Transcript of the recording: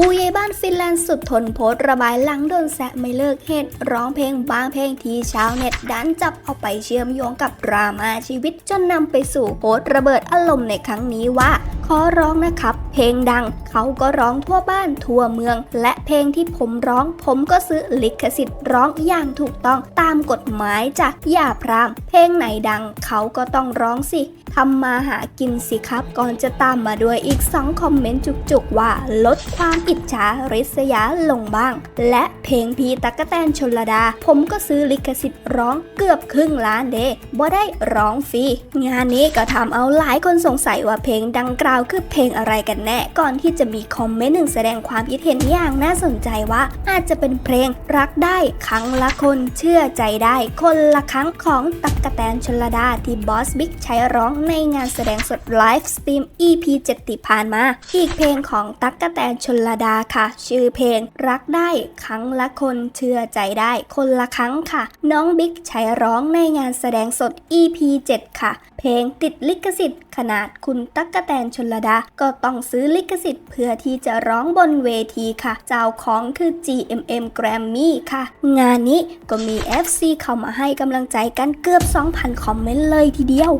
ผู้ใหญ่บ้านฟินแลนด์สุดทนโพสต์ระบายหลังโดนแซะไม่เลิกเหตุร้องเพลงบางเพลงที่ชาวเน็ตดันจับเอาไปเชื่อมโยงกับดราม่าชีวิตจนนำไปสู่โพสต์ระเบิดอารมณ์ในครั้งนี้ว่า ขอร้องนะครับ เพลงดัง เขาก็ร้องทั่วบ้านทั่วเมือง และเพลงที่ผมร้อง ผมก็ซื้อลิขสิทธิ์ร้องอย่างถูกต้องตามกฎหมายจ้ะอย่าพรามเพลงไหนดังเขาก็ต้องร้องสิทำมาหากินสิครับ ก่อนจะตามมาด้วยอีก2คอมเมนต์จุกๆ ว่าลดความอิจฉาริษยาลงบ้าง และเพลงพีตักะแตนชนลดา ผมก็ซื้อลิขสิทธิ์ร้องเกือบครึ่งล้านเดบ่ได้ร้องฟรีงานนี้ก็ทำเอาหลายคนสงสัยว่าเพลงดังกล่าวคือเพลงอะไรกันแน่ ก่อนที่จะมีคอมเมนต์หนึ่งแสดงความคิดเห็นอย่างน่าสนใจว่า อาจจะเป็นเพลงรักได้ครั้งละคนเชื่อใจได้ คนละครั้งของตักระแตนชนลดาที่บอสบิ๊กใช้ร้องในงานแสดงสดไลฟ์สตรีม EP 7ติผ่านมา อีกเพลงของตักกระแตนชนลดาค่ะ ชื่อเพลงรักได้ครั้งละคนเชื่อใจได้คนละครั้งค่ะ น้องบิ๊กใช้ร้องในงานแสดงสด EP 7 ค่ะเพลงติดลิขสิทธิ์ ขนาดคุณตั๊กกะแตนชนลดา ก็ต้องซื้อลิขสิทธิ์เพื่อที่จะร้องบนเวทีค่ะ เจ้าของคือ GMM Grammy ค่ะ งานนี้ก็มี FC เข้ามาให้กำลังใจกันเกือบ 2,000 คอมเมนต์เลยทีเดียว